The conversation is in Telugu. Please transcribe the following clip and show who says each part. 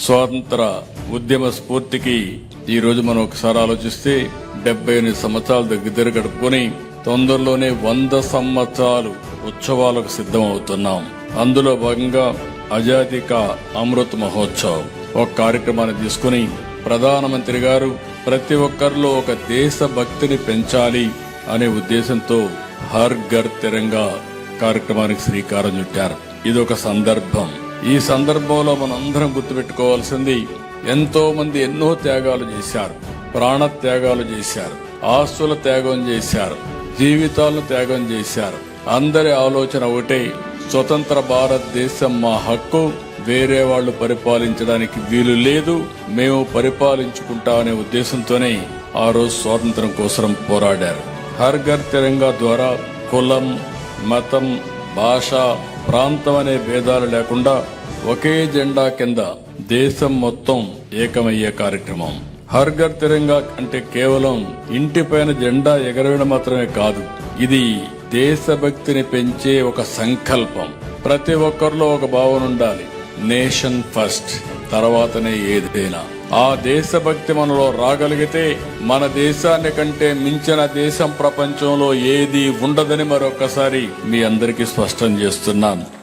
Speaker 1: స్వాతంత్ర ఉద్యమ స్ఫూర్తికి ఈ రోజు మనం ఒకసారి ఆలోచిస్తే డెబ్బై ఎనిమిది సంవత్సరాలు దగ్గర గడుపుకొని తొందరలోనే వంద సంవత్సరాలు ఉత్సవాలకు సిద్ధమవుతున్నాం. అందులో భాగంగా ఆజాదీ కా అమృత్ మహోత్సవ్ ఒక కార్యక్రమాన్ని తీసుకుని ప్రధానమంత్రి గారు ప్రతి ఒక్కరిలో ఒక దేశ భక్తిని పెంచాలి అనే ఉద్దేశంతో హర్ ఘర్ తిరంగా కార్యక్రమానికి శ్రీకారం చుట్టారు. ఇది ఒక సందర్భం. ఈ సందర్భంలో మనందరం గుర్తుపెట్టుకోవాల్సింది ఎంతో మంది ఎన్నో త్యాగాలు చేశారు ప్రాణ త్యాగాలు చేశారు ఆస్తుల త్యాగం చేశారు జీవితాలను త్యాగం చేశారు. అందరి ఆలోచన ఒకటే స్వతంత్ర భారతదేశం మా హక్కు వేరే వాళ్ళు పరిపాలించడానికి వీలు లేదు మేము పరిపాలించుకుంటా అనే ఉద్దేశంతోనే ఆ రోజు స్వాతంత్రం కోసం పోరాడారు. హర్ ఘర్ తిరంగా ద్వారా కులం మతం భాష ప్రాంతం అనే భేదాలు లేకుండా ఒకే జెండా కింద దేశం మొత్తం ఏకమయ్యే కార్యక్రమం. హర్ ఘర్ తిరంగా అంటే కేవలం ఇంటిపైన జెండా ఎగరవేయడం మాత్రమే కాదు ఇది దేశభక్తిని పెంచే ఒక సంకల్పం. ప్రతి ఒక్కరిలో ఒక భావన ఉండాలి. నేషన్ ఫస్ట్ తర్వాతనే ఏదైనా. ఆ దేశభక్తి మనలో రాగలిగితే మన దేశాన్ని కంటే మించిన దేశం ప్రపంచంలో ఏది ఉండదని మరొకసారి మీ అందరికీ స్పష్టం చేస్తున్నాను.